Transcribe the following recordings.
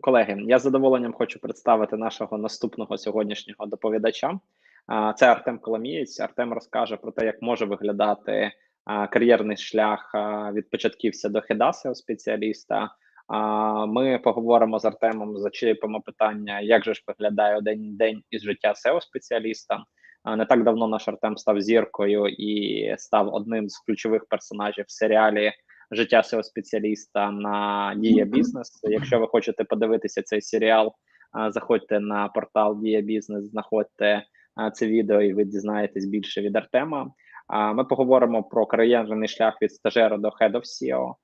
Колеги, я з задоволенням хочу представити нашого наступного сьогоднішнього доповідача. Це Артем Коломієць. Артем розкаже про те, як може виглядати кар'єрний шлях від початківця до хедасео спеціаліста. Ми поговоримо з Артемом, зачепимо питання, як же ж виглядає один день із життя SEO спеціаліста. Не так давно наш Артем став зіркою і став одним з ключових персонажів в серіалі життя seo спеціаліста на Дія Бізнес. Якщо ви хочете подивитися цей серіал, заходьте на портал Дія Бізнес, знаходьте це відео, і ви дізнаєтесь більше від Артема. Ми поговоримо про кар'єрний шлях від стажера до Head of SEO,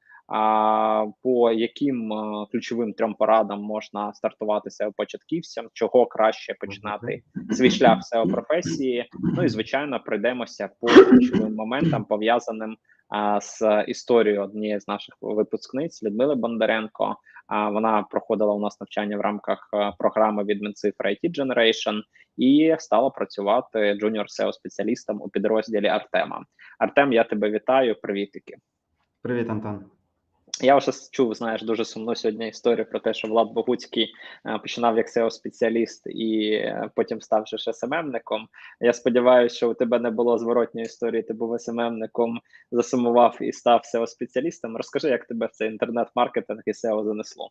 по яким ключовим трьом порадам можна стартувати seo початківцям, чого краще починати свій шлях в seo професії. Ну і звичайно, пройдемося по ключовим моментам пов'язаним з історією однієї з наших випускниць Людмили Бондаренко. А вона проходила у нас навчання в рамках е, програми від Мінцифра IT Generation і стала працювати джуніор SEO спеціалістом у підрозділі Артема. Артем, я тебе вітаю. Привітики. Привіт, Антон. Я вже чув, знаєш, дуже сумну сьогодні історію про те, що Влад Богуцький е, починав як seo спеціаліст і е, потім став ще СММником. Я сподіваюся, що у тебе не було зворотньої історії. Ти був СММником, засумував і став seo спеціалістом. Розкажи, як тебе в цей інтернет-маркетинг і SEO занесло?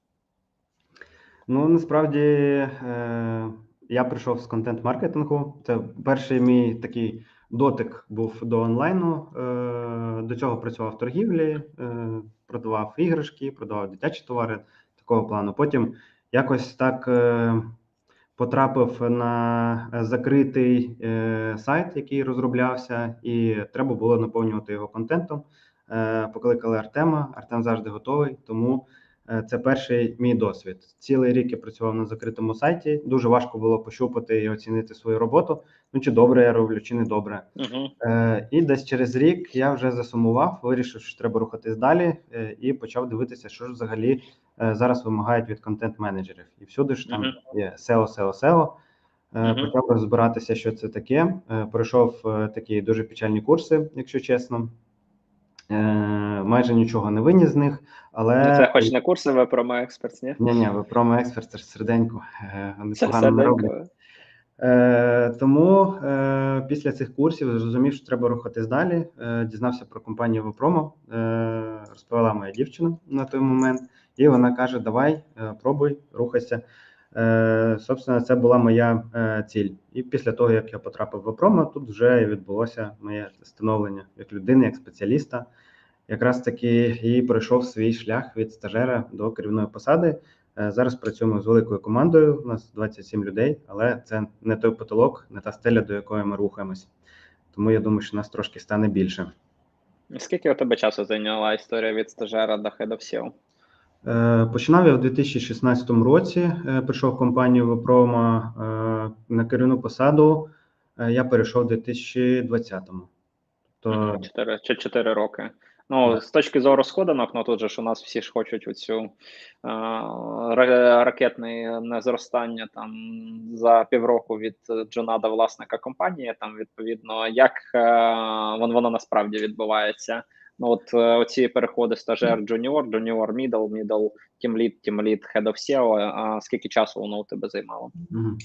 Ну насправді е, я прийшов з контент-маркетингу. Це перший мій такий дотик був до онлайну. Е, До цього працював в торгівлі. Е, продавав іграшки, продавав дитячі товари такого плану. Потім якось так е, потрапив на закритий сайт, який розроблявся, і треба було наповнювати його контентом. Покликали Артема. Артем завжди готовий, тому. Це перший мій досвід. Цілий рік я працював на закритому сайті. Дуже важко було пощупати і оцінити свою роботу. Ну чи добре я роблю, чи не добре. Uh-huh. Е, І десь через рік я вже засумував, вирішив, що треба рухатись далі, е, і почав дивитися, що ж взагалі е, зараз вимагають від контент-менеджерів. І всюди ж там uh-huh. є SEO, SEO, SEO. Uh-huh. Почав розбиратися, що це таке. Е, пройшов е, такі дуже печальні курси, якщо чесно. Е, майже нічого не виніс з них, але це хоч не курси ви про Експерт, ні? Ні, ні, ви про Експерт, це ж серденько. Е, вони це погано не роблять. Е, Тому е, після цих курсів зрозумів, що треба рухатись далі. Е, Дізнався про компанію Вопромо, е, розповіла моя дівчина на той момент, і вона каже: Давай, е, пробуй, рухайся. Е, Собственно, це була моя е, ціль. І після того, як я потрапив в Опромо, тут вже відбулося моє становлення як людини, як спеціаліста. Якраз таки і пройшов свій шлях від стажера до керівної посади. Е, зараз працюємо з великою командою. У нас 27 людей, але це не той потолок, не та стеля, до якої ми рухаємось. Тому я думаю, що нас трошки стане більше. Скільки у тебе часу зайняла історія від стажера до Head of SEO? Починав я в 2016 році. Прийшов в компанію Вопрома на керівну посаду. Я перейшов у 2020-му. То... 4, 4 роки. Ну, з точки зору сходинок, ну тут же ж у нас всі ж хочуть оцю е, ракетне зростання там за півроку від Джонада, власника компанії. Там відповідно, як е, воно, воно насправді відбувається. Ну, от е, оці переходи стажер джуніор, джуніор, мідл, мідл, тімліт, тімліт, head of SEO, а скільки часу воно у тебе займало? Угу.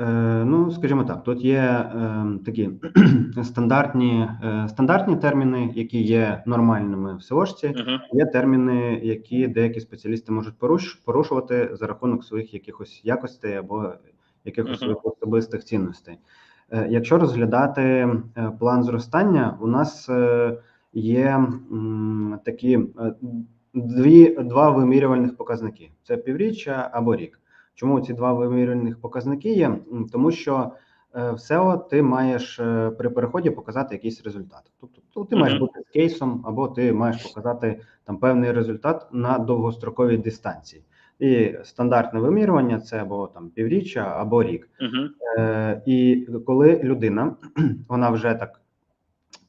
Е, ну, скажімо так, тут є е, такі стандартні е, стандартні терміни, які є нормальними в СОшці, uh-huh. Є терміни, які деякі спеціалісти можуть поруш, порушувати за рахунок своїх якихось якостей або якихось uh-huh. своїх особистих цінностей. Е, якщо розглядати е, план зростання, у нас е, є такі дві два вимірювальних показники: це півріччя або рік. Чому ці два вимірювальних показники є? Тому що в SEO ти маєш при переході показати якийсь результат. Тобто ти маєш бути кейсом, або ти маєш показати там певний результат на довгостроковій дистанції. І стандартне вимірювання це або там півріччя, або рік. Е, І коли людина вона вже так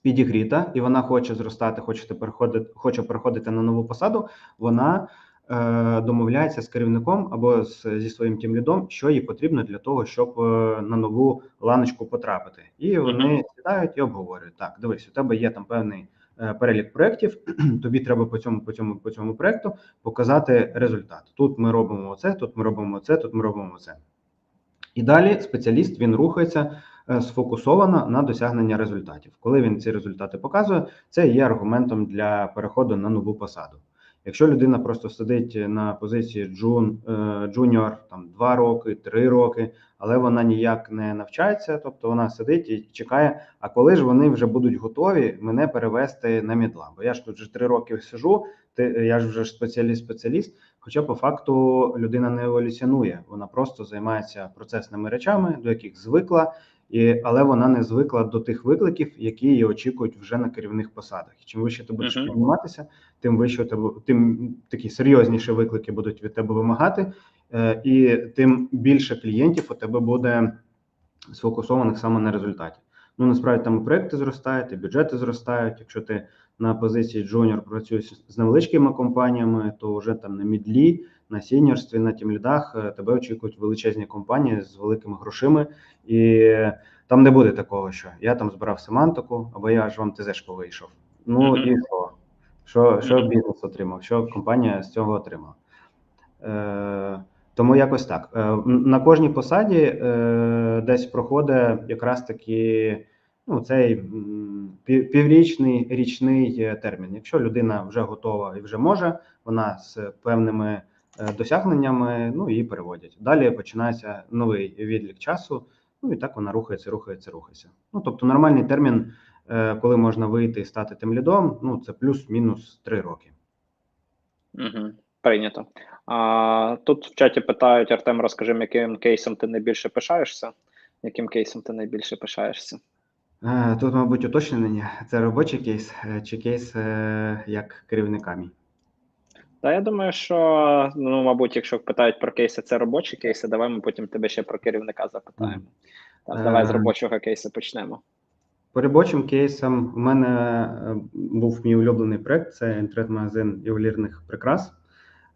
підігріта і вона хоче зростати, хоче переходити, хоче переходити на нову посаду, вона е, домовляється з керівником або з, зі своїм тімлідом, що їй потрібно для того, щоб е, на нову ланочку потрапити. І вони сідають і обговорюють: так, дивись, у тебе є там певний е, перелік проєктів. Тобі треба по цьому, по цьому, по цьому проєкту показати результат. Тут ми робимо це, тут ми робимо це, тут ми робимо це. І далі спеціаліст він рухається е, сфокусовано на досягнення результатів. Коли він ці результати показує, це є аргументом для переходу на нову посаду. Якщо людина просто сидить на позиції джун, е, джуніор там 2 роки, 3 роки, але вона ніяк не навчається, тобто вона сидить і чекає, а коли ж вони вже будуть готові мене перевести на мідла. Бо я ж тут вже 3 роки сижу, ти, я ж вже спеціаліст-спеціаліст. Хоча по факту людина не еволюціонує, вона просто займається процесними речами, до яких звикла, і, але вона не звикла до тих викликів, які її очікують вже на керівних посадах. Чим вище ти будеш Мгм. підніматися, тим вище тебе тим такі серйозніші виклики будуть від тебе вимагати, е, і тим більше клієнтів у тебе буде сфокусованих саме на результаті. Ну насправді там і проекти зростають, і бюджети зростають. Якщо ти на позиції джуніор працюєш з невеличкими компаніями, то вже там на мідлі, на сіньорстві, на тімлідах е, тебе очікують величезні компанії з великими грошима, і там не буде такого, що я там збирав семантику, або я ж вам ТЗшку вийшов. Ну і що? Що, що бізнес отримав, що компанія з цього отримала? Е, тому якось так. Е, на кожній посаді е, десь проходить якраз таки ну, цей піврічний річний е, термін. Якщо людина вже готова і вже може, вона з певними досягненнями, ну її переводять. Далі починається новий відлік часу. Ну і так вона рухається, рухається, рухається. Ну тобто нормальний термін, е, коли можна вийти і стати тим лідом, ну це плюс-мінус три роки. Угу. Прийнято. А, тут в чаті питають: Артем, розкажи, яким кейсом ти найбільше пишаєшся? Яким кейсом ти найбільше пишаєшся? Е, Тут, мабуть, уточнення. Це робочий кейс е, чи кейс е, як керівника мій? Та я думаю, що ну, мабуть, якщо питають про кейси, це робочі кейси. Давай ми потім тебе ще про керівника запитаємо. Так, давай з Е, робочого кейсу почнемо. По робочим кейсам у мене е, був мій улюблений проект це інтернет-магазин ювелірних прикрас,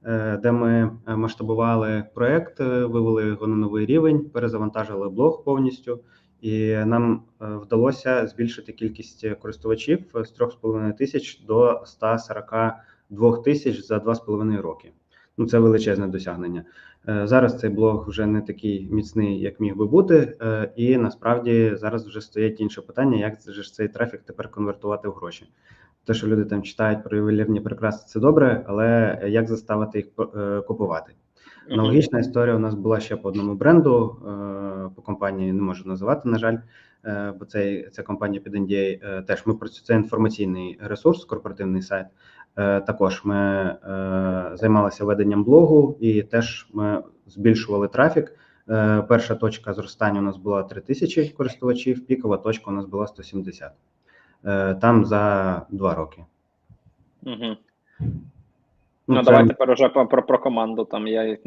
е, де ми е, масштабували проект, вивели його на новий рівень, перезавантажили блог повністю, і нам вдалося збільшити кількість користувачів з 3,5 тисяч до 142 тисяч за 2,5 роки. Ну, це величезне досягнення. Е, Зараз цей блог вже не такий міцний, як міг би бути, е, і насправді зараз вже стоять інше питання, як же ж цей трафік тепер конвертувати в гроші. Те, що люди там читають про ювелірні прикраси, це добре, але як заставити їх е, купувати? Аналогічна історія у нас була ще по одному бренду, по компанії не можу називати, на жаль, бо це, це компанія під NDA. Теж ми працюємо, це інформаційний ресурс, корпоративний сайт. Е, Також ми е, займалися веденням блогу і теж ми збільшували трафік. Е, Перша точка зростання у нас була 3000 користувачів, пікова точка у нас була 170. Е, Там за два роки. Угу. Ну, це- давай тепер уже про, про, про команду. Там я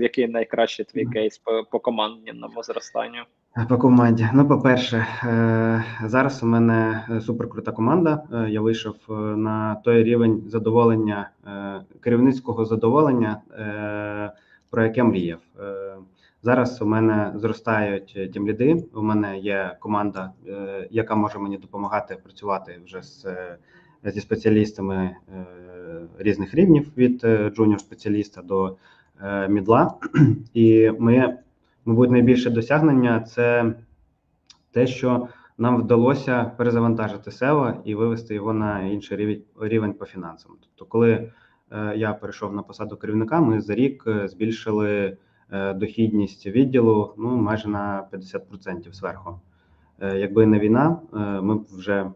який найкращий твій кейс по, по командному зростанню? По команді. Ну, по-перше, е, зараз у мене е, суперкрута команда. Е, Я вийшов е, на той рівень задоволення, е, керівницького задоволення, е, про яке мріяв. Е, Зараз у мене зростають тімліди. У мене є команда, е, яка може мені допомагати працювати вже з е, зі спеціалістами е, різних рівнів від джуніор спеціаліста до е, мідла. І ми мабуть, найбільше досягнення це те, що нам вдалося перезавантажити SEO і вивести його на інший рівень, рівень по фінансам. Тобто, коли е, я перейшов на посаду керівника, ми за рік е, збільшили е, дохідність відділу ну майже на 50% зверху. Якби не війна, ми б вже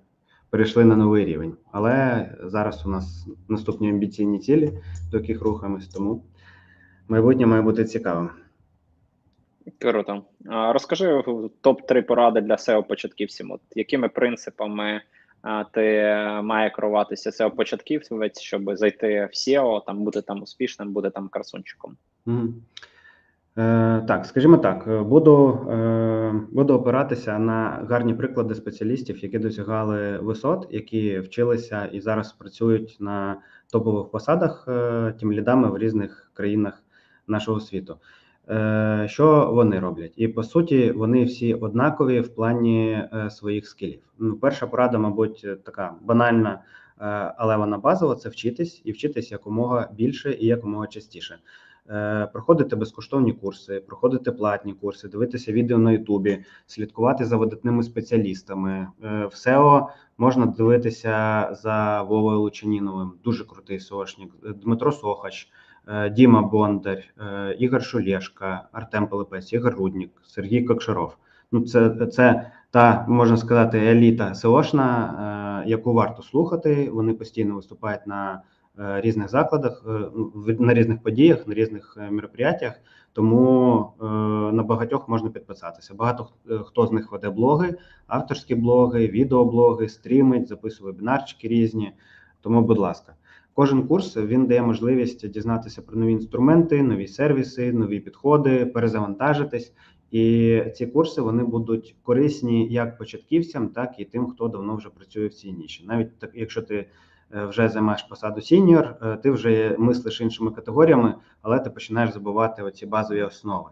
перейшли на новий рівень. Але зараз у нас наступні амбіційні цілі, до яких рухаємось, тому майбутнє має бути цікавим. Круто. Розкажи топ-3 поради для SEO початківців. От якими принципами ти має керуватися SEO початківець, щоб зайти в SEO, там бути там успішним, бути там красунчиком? Мгм. Е, так, скажімо так, е, буду, е, буду опиратися на гарні приклади спеціалістів, які досягали висот, які вчилися і зараз працюють на топових посадах е, тим лідами в різних країнах нашого світу. Е, що вони роблять? І по суті, вони всі однакові в плані е, своїх скілів. Ну, перша порада, мабуть, така банальна, але вона базова це вчитись і вчитись якомога більше і якомога частіше. Е, проходити безкоштовні курси, проходити платні курси, дивитися відео на Ютубі, слідкувати за видатними спеціалістами. Е, в SEO можна дивитися за Вовою Лучаніновим, дуже крутий сошник, Дмитро Сохач, е, Діма Бондар, Ігор Шулєшка, Артем Пилипець, Ігор Руднік, Сергій Кокшаров. Ну, це це та можна сказати еліта СОшна, яку варто слухати. Вони постійно виступають на Е, різних закладах, е, на різних подіях, на різних е, мероприятиях, тому на багатьох можна підписатися. Багато хто з них веде блоги, авторські блоги, відеоблоги, стрімить, записує вебінарчики різні. Тому, будь ласка, кожен курс він дає можливість дізнатися про нові інструменти, нові сервіси, нові підходи, перезавантажитись. І ці курси вони будуть корисні як початківцям, так і тим, хто давно вже працює в цій ніші. Навіть так, якщо ти Е, вже займаєш посаду сіньор, е, ти вже мислиш іншими категоріями, але ти починаєш забувати оці базові основи.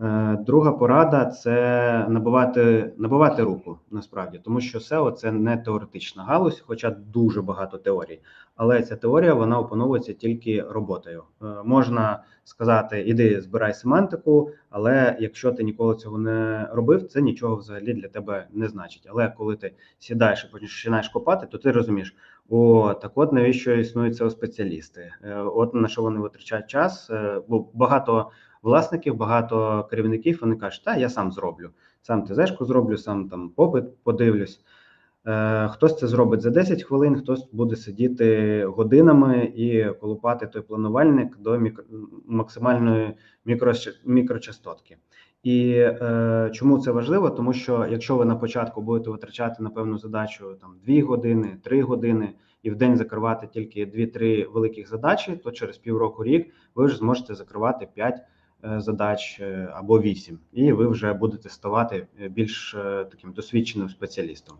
Е, друга порада це набувати набувати руку насправді, тому що SEO – це не теоретична галузь, хоча дуже багато теорій. Але ця теорія вона опановується тільки роботою. Можна сказати, іди збирай семантику, але якщо ти ніколи цього не робив, це нічого взагалі для тебе не значить. Але коли ти сідаєш і починаєш копати, то ти розумієш, о, так от навіщо існують SEO спеціалісти? Е, от на що вони витрачають час, е, бо багато власників, багато керівників вони кажуть, та я сам зроблю, сам ТЗшку зроблю, сам там попит подивлюсь. Е, хтось це зробить за 10 хвилин, хтось буде сидіти годинами і колупати той планувальник до мікро, максимальної мікро, мікрочастотки. І е, чому це важливо? Тому що якщо ви на початку будете витрачати на певну задачу там 2 години, 3 години і в день закривати тільки 2-3 великих задачі, то через півроку рік ви вже зможете закривати 5 е, задач е, або 8, і ви вже будете ставати більш е, таким досвідченим спеціалістом.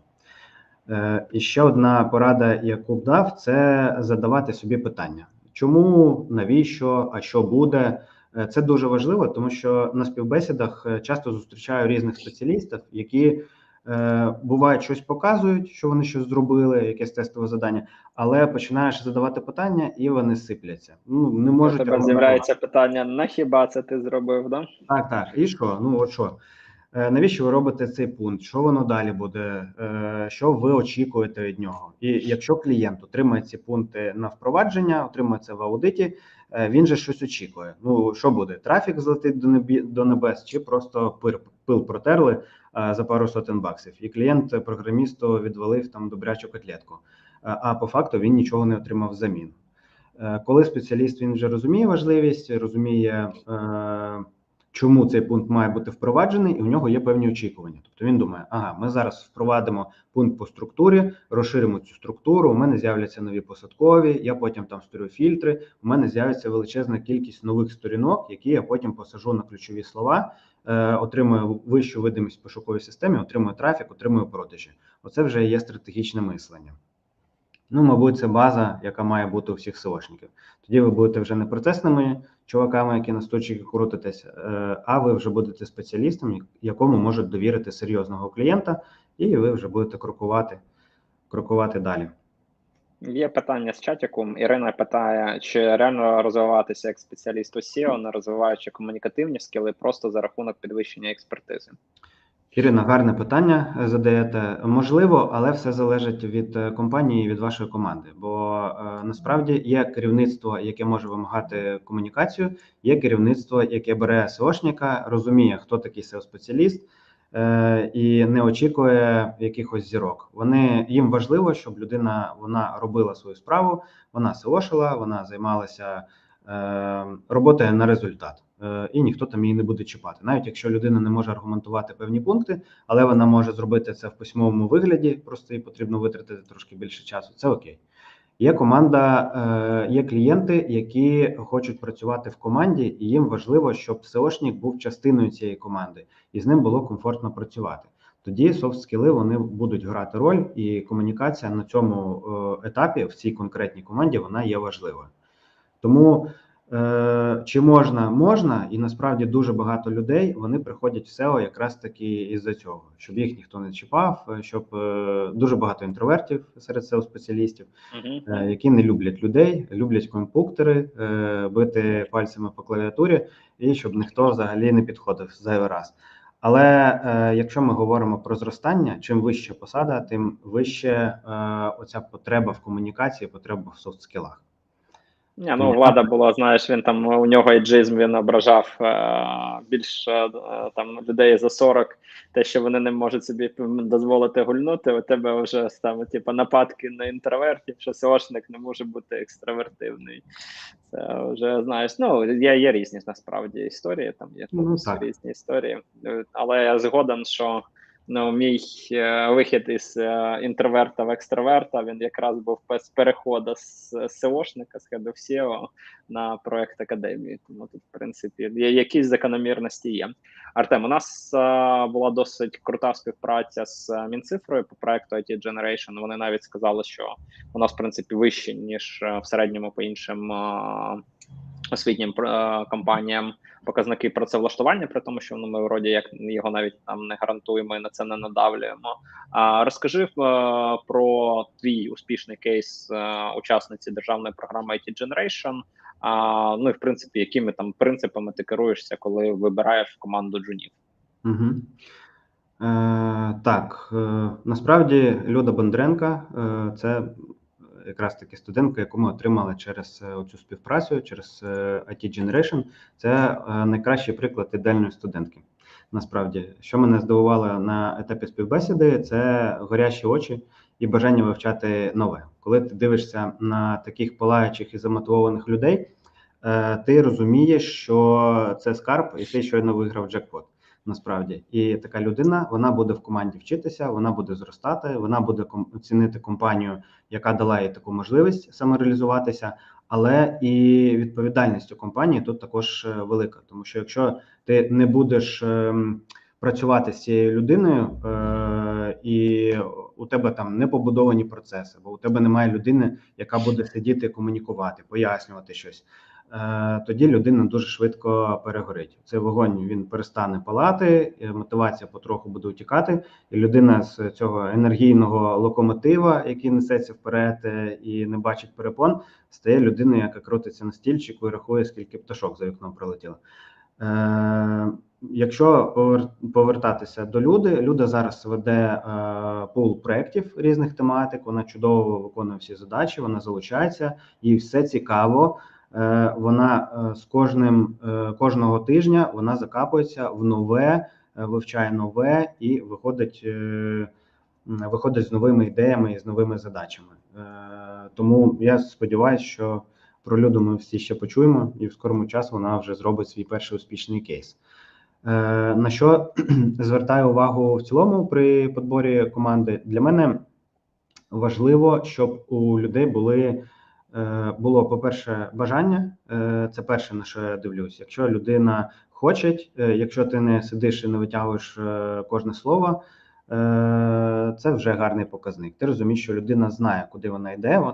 Е, і ще одна порада, яку б дав, це задавати собі питання: чому, навіщо, а що буде. Е, це дуже важливо, тому що на співбесідах е, часто зустрічаю різних спеціалістів, які е, бувають щось показують, що вони щось зробили, якесь тестове завдання, але починаєш задавати питання, і вони сипляться. Ну не можуть тебе з'являється питання: на хіба це ти зробив? Да? Так, так. І що? Ну от що? Е, навіщо ви робите цей пункт? Що воно далі буде? Е, що ви очікуєте від нього? І якщо клієнт отримає ці пункти на впровадження, отримує це в аудиті, він же щось очікує. Ну що буде? Трафік злетить до небес, чи просто пир, пил протерли за пару сотень баксів, і клієнт програмісту відвалив там добрячу котлетку. А по факту він нічого не отримав взамін. Коли спеціаліст він вже розуміє важливість, розуміє чому цей пункт має бути впроваджений, і в нього є певні очікування. Тобто він думає, ага, ми зараз впровадимо пункт по структурі, розширимо цю структуру. У мене з'являться нові посадкові. Я потім там створю фільтри. У мене з'явиться величезна кількість нових сторінок, які я потім посажу на ключові слова. Е, отримую вищу видимість в пошуковій системі, отримую трафік, отримую продажі. Оце вже є стратегічне мислення. Ну, мабуть, це база, яка має бути у всіх СОшників. Тоді ви будете вже не процесними чуваками, які на сточках крутитесь, е, а ви вже будете спеціалістом, якому можуть довірити серйозного клієнта, і ви вже будете крокувати, крокувати далі. Є питання з чатіком. Ірина питає, чи реально розвиватися як спеціаліст у SEO, не розвиваючи комунікативні скіли просто за рахунок підвищення експертизи. Ірина, гарне питання е, задаєте. Можливо, але все залежить від е, компанії, від вашої команди. Бо е, насправді є керівництво, яке може вимагати комунікацію, є керівництво, яке бере SEOшника, розуміє, хто такий SEO-спеціаліст, е, і не очікує якихось зірок. Вони їм важливо, щоб людина вона робила свою справу, вона SEOшила, вона займалася е, роботою на результат. Е, і ніхто там її не буде чіпати. Навіть якщо людина не може аргументувати певні пункти, але вона може зробити це в письмовому вигляді, просто їй потрібно витратити трошки більше часу. Це окей. Є команда, е, є клієнти, які хочуть працювати в команді, і їм важливо, щоб SEOшник був частиною цієї команди, і з ним було комфортно працювати. Тоді софт-скіли вони будуть грати роль, і комунікація на цьому етапі в цій конкретній команді вона є важливою. Тому Е, Чи можна? Можна, і насправді дуже багато людей вони приходять в SEO якраз таки із-за цього, щоб їх ніхто не чіпав, е, щоб е, дуже багато інтровертів серед SEO спеціалістів, е, які не люблять людей, люблять компуктери, е, бити пальцями по клавіатурі, і щоб ніхто взагалі не підходив зайвий раз. Але е, якщо ми говоримо про зростання, чим вища посада, тим вище е, оця потреба в комунікації, потреба в софт-скілах. Ні, ну влада була, знаєш, він там у нього еджизм, він ображав е, більше там людей за 40, те, що вони не можуть собі дозволити гульнути. У тебе вже там, типу, нападки на інтровертів, що СОшник не може бути екстравертивний. Це вже знаєш, ну є, є різні насправді історії. Там є Ну, різні історії, Е, але я згоден, що. Ну, мій е, вихід із е, інтроверта в екстраверта він якраз був без переходу з SEOшника, з Head of SEO на проект академії. Тому тут, в принципі, є якісь закономірності є. Артем, у нас е, була досить крута співпраця з е, Мінцифрою по проекту IT Generation. Вони навіть сказали, що у нас в принципі вище ніж е, в середньому по іншим е, освітнім е, компаніям показники працевлаштування, при тому, що ну, ми вроді як його навіть там не гарантуємо і на це не надавлюємо. А розкажи е, про твій успішний кейс е, учасниці державної програми IT Generation. А, ну і в принципі, якими там принципами ти керуєшся, коли вибираєш команду джунів? Угу. Е, так, е, насправді Люда Бондренка е, це якраз таки студентка, яку ми отримали через е, цю співпрацю, через е, IT Generation. Це е, найкращий приклад ідеальної студентки. Насправді, що мене здивувало на етапі співбесіди, це горящі очі і бажання вивчати нове. Коли ти дивишся на таких палаючих і замотивованих людей, ти розумієш, що це скарб, і ти щойно виграв джекпот. Насправді, і така людина вона буде в команді вчитися, вона буде зростати, вона буде ком- цінити компанію, яка дала їй таку можливість самореалізуватися, але і відповідальність у компанії тут також е, велика. Тому що якщо ти не будеш ем, працювати з цією людиною, е, і у тебе там не побудовані процеси, бо у тебе немає людини, яка буде сидіти, комунікувати, пояснювати щось. Е, Тоді людина дуже швидко перегорить. Цей вогонь він перестане палати, мотивація потроху буде утікати, і людина з цього енергійного локомотива, який несеться вперед е, і не бачить перепон, стає людиною, яка крутиться на стільчику і рахує, скільки пташок за вікном прилетіло. Е, Якщо повертатися до люди, Люда зараз веде пул проєктів різних тематик. Вона чудово виконує всі задачі, вона залучається, їй все цікаво. Е, Вона е, з кожним е, кожного тижня вона закапується в нове, вивчає нове і виходить, виходить з новими ідеями і з новими задачами. Тому я сподіваюся, що про Люду ми всі ще почуємо, і в скорому часу вона вже зробить свій перший успішний кейс. На що звертаю увагу в цілому при подборі команди? Для мене важливо, щоб у людей були е, було, по-перше, бажання. Е, Це перше, на що я дивлюсь. Якщо людина хоче, е, якщо ти не сидиш і не витягуєш кожне слово, це вже гарний показник. Ти розумієш, що людина знає, куди вона йде,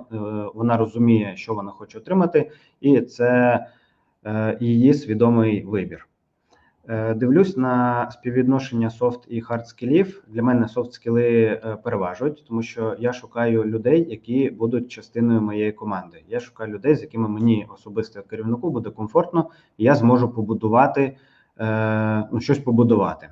вона розуміє, що вона хоче отримати, і це її свідомий вибір. Е, Дивлюсь на співвідношення софт і хард скілів. Для мене софт скіли е, переважують, тому що я шукаю людей, які будуть частиною моєї команди. Я шукаю людей, з якими мені особисто керівнику буде комфортно, і я зможу побудувати е, ну, щось побудувати.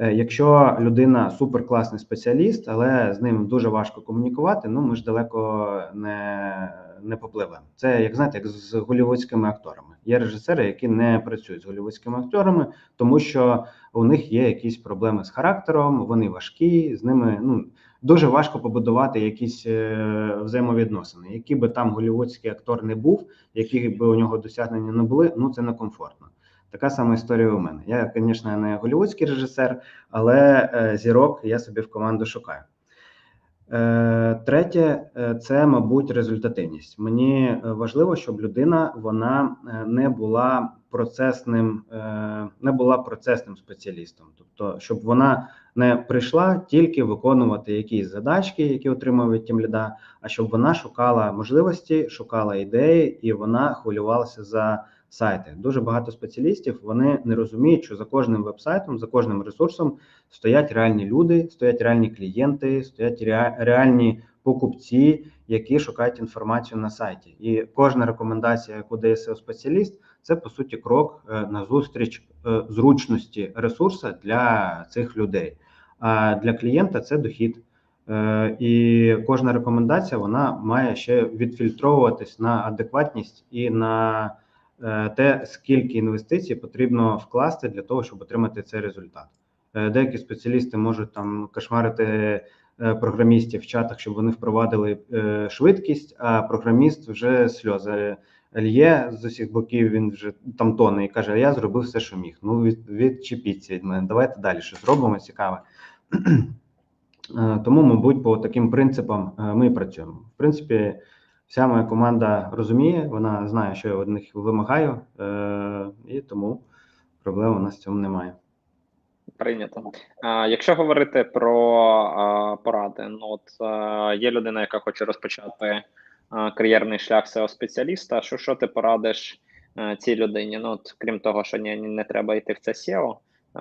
Е, Якщо людина суперкласний спеціаліст, але з ним дуже важко комунікувати, ну ми ж далеко не, не попливемо. Це як знаєте, як з голівудськими акторами. Є режисери, які не працюють з голівудськими акторами, тому що у них є якісь проблеми з характером, вони важкі, з ними ну дуже важко побудувати якісь е, взаємовідносини. Який би там голівудський актор не був, які би у нього досягнення не були, ну це некомфортно. Така сама історія у мене. Я, звісно, не голівудський режисер, але е, зірок я собі в команду шукаю. Е, Третє, е, це, мабуть, результативність. Мені важливо, щоб людина вона не була процесним, не була процесним спеціалістом, тобто, щоб вона не прийшла тільки виконувати якісь задачки, які отримує від тімліда, а щоб вона шукала можливості, шукала ідеї, і вона хвилювалася за сайти. Дуже багато спеціалістів вони не розуміють, що за кожним вебсайтом, за кожним ресурсом стоять реальні люди, стоять реальні клієнти, стоять реальні покупці, які шукають інформацію на сайті. І кожна рекомендація, яку дає SEO спеціаліст, це по суті крок е, на зустріч е, зручності ресурсу для цих людей. А для клієнта це дохід. Е, І кожна рекомендація вона має ще відфільтровуватись на адекватність і на те, скільки інвестицій потрібно вкласти для того, щоб отримати цей результат. Е, Деякі спеціалісти можуть там кошмарити е, програмістів в чатах, щоб вони впровадили е, швидкість, а програміст вже сльози лє з усіх боків. Він вже там тоне і каже: Я зробив все, що міг. Ну від, відчепіться від мене. Давайте далі щось зробимо цікаве. Е, Тому, мабуть, по таким принципам е, ми працюємо. В принципі, вся моя команда розуміє, вона знає, що я від них вимагаю, е, і тому проблем у нас в цьому немає. Прийнято. А, якщо говорити про а, поради, ну от а, є людина, яка хоче розпочати а, кар'єрний шлях SEO спеціаліста. Що що ти порадиш а, цій людині? Ну от крім того, що не, не треба йти в це SEO,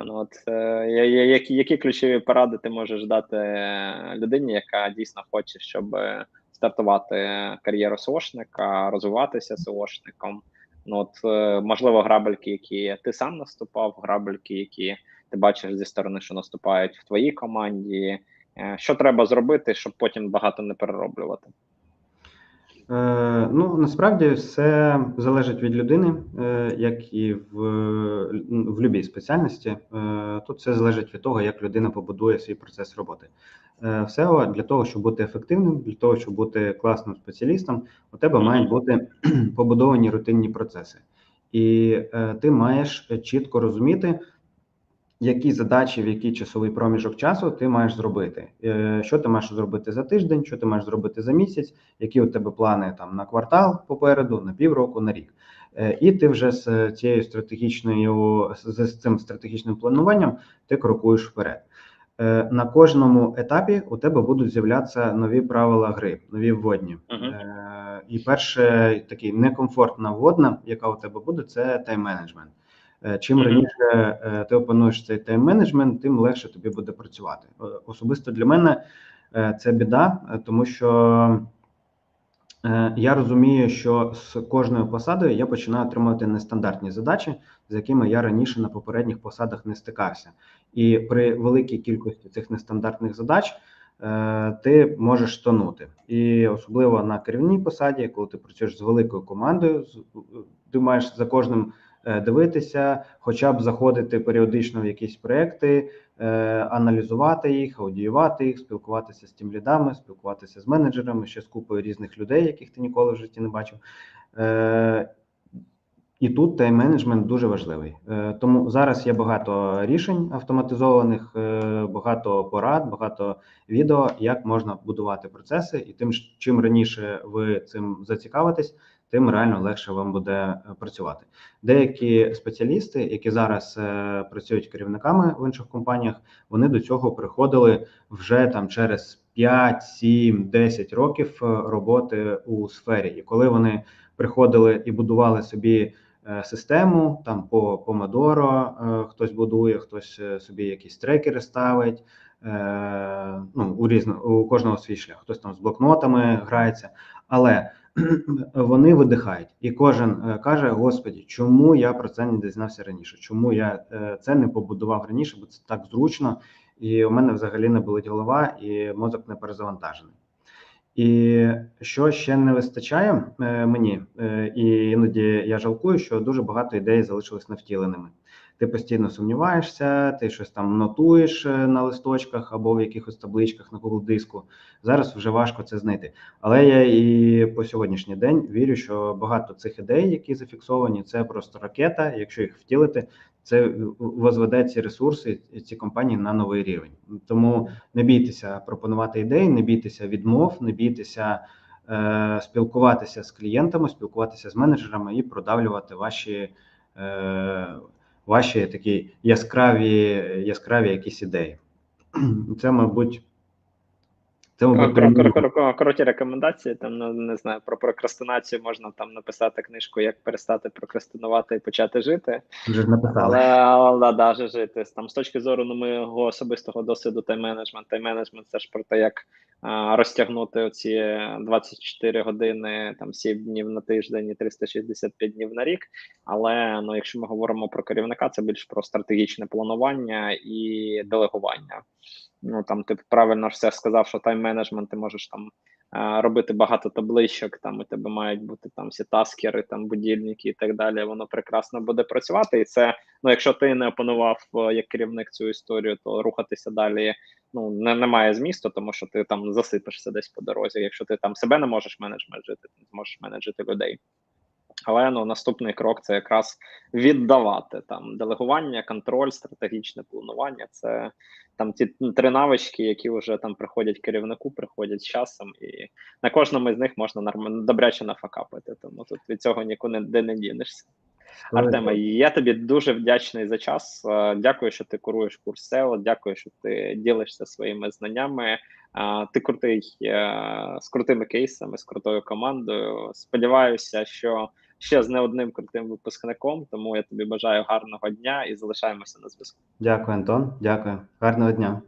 Ну от е, я- які, які ключові поради ти можеш дати е, людині, яка дійсно хоче, щоб е, стартувати кар'єру СОшника, розвиватися СОшником. Ну от е, можливо, грабельки, які ти сам наступав, грабельки, які ти бачиш зі сторони, що наступають в твоїй команді. Е, Що треба зробити, щоб потім багато не перероблювати? Е, ну насправді все залежить від людини, е, як і в, в будь-якій спеціальності. Е, тут все залежить від того, як людина побудує свій процес роботи. Все для того, щоб бути ефективним, для того, щоб бути класним спеціалістом, у тебе мають бути побудовані рутинні процеси, і ти маєш чітко розуміти. Які задачі в який часовий проміжок часу ти маєш зробити? Е, Що ти маєш зробити за тиждень, що ти маєш зробити за місяць, які у тебе плани там на квартал попереду, на півроку, на рік. Е, І ти вже з цією стратегічною з цим стратегічним плануванням ти крокуєш вперед. Е, На кожному етапі у тебе будуть з'являтися нові правила гри, нові вводні. Е, І перше такий некомфортна вводна, яка у тебе буде, це тайм-менеджмент. Е, Чим раніше е, ти опануєш цей тайм-менеджмент, тим легше тобі буде працювати. Особисто для мене е, це біда, тому що я розумію, що з кожною посадою я починаю отримувати нестандартні задачі, з якими я раніше на попередніх посадах не стикався. І при великій кількості цих нестандартних задач ти можеш тонути. І особливо на керівній посаді, коли ти працюєш з великою командою, ти маєш за кожним дивитися, хоча б заходити періодично в якісь проекти, е, аналізувати їх, аудіювати їх, спілкуватися з тим лідами, спілкуватися з менеджерами, ще з купою різних людей, яких ти ніколи в житті не бачив. Е, І тут тайм-менеджмент дуже важливий. Е, Тому зараз є багато рішень автоматизованих, е, багато порад, багато відео, як можна будувати процеси, і тим, чим раніше ви цим зацікавитесь, тим реально легше вам буде е, працювати. Деякі спеціалісти, які зараз е, працюють керівниками в інших компаніях, вони до цього приходили вже там через 5, 7, 10 років е, роботи у сфері. І коли вони приходили і будували собі систему, там по помодоро хтось будує, хтось собі якісь трекери ставить. Ну, у різно, у кожного свій шлях. Хтось там з блокнотами грається, але вони видихають, і кожен е, каже: Господі, чому я про це не дізнався раніше? Чому я е, це не побудував раніше? Бо це так зручно, і у мене взагалі не болить голова, і мозок не перезавантажений. І що ще не вистачає е, мені, і іноді я жалкую, що дуже багато ідей залишились невтіленими. Ти постійно сумніваєшся, ти щось там нотуєш е, на листочках або в якихось табличках на Google диску. Зараз вже важко це знайти. Але я і по сьогоднішній день вірю, що багато цих ідей, які зафіксовані, це просто ракета. Якщо їх втілити, це возведе ці ресурси, ці компанії на новий рівень. Тому не бійтеся пропонувати ідеї, не бійтеся відмов, не бійтеся е, спілкуватися з клієнтами, спілкуватися з менеджерами і продавлювати ваші, е, ваші такі яскраві, яскраві якісь ідеї. Це, мабуть. Це, мабуть, Кор- кор- кор- кор- Короткі рекомендації. Там ну, не знаю про прокрастинацію можна там написати книжку, як перестати прокрастинувати і почати жити. вже написали. Але, але да, даже жити там з точки зору ну, моєго особистого досвіду тайм-менеджмент. Тайм-менеджмент це ж про те, як а, розтягнути оці 24 години, там 7 днів на тиждень і 365 днів на рік. Але ну, якщо ми говоримо про керівника, це більш про стратегічне планування і делегування. Ну там ти правильно ж все сказав, що тайм-менеджмент ти можеш там е, робити багато табличок, там у тебе мають бути там всі таскери, там будильники і так далі. Воно прекрасно буде працювати. І це ну, якщо ти не опанував е, як керівник цю історію, то рухатися далі ну не, немає змісту, тому що ти там засипешся десь по дорозі. Якщо ти там себе не можеш менеджмент жити, ти зможеш менеджити людей. Але ну наступний крок це якраз віддавати там делегування, контроль, стратегічне планування. Це там ті три навички, які вже там приходять керівнику, приходять з часом, і на кожному з них можна нормально добряче нафакапити. Тому тут від цього нікуди не, не дінешся. Артема, я тобі дуже вдячний за час. Е, Дякую, що ти куруєш курс SEO, Дякую, що ти ділишся своїми знаннями. Е, Ти крутий е, з крутими кейсами, з крутою командою. Сподіваюся, що ще з не одним крутим випускником. Тому я тобі бажаю гарного дня і залишаємося на зв'язку. Дякую, Антон. Дякую. Гарного дня.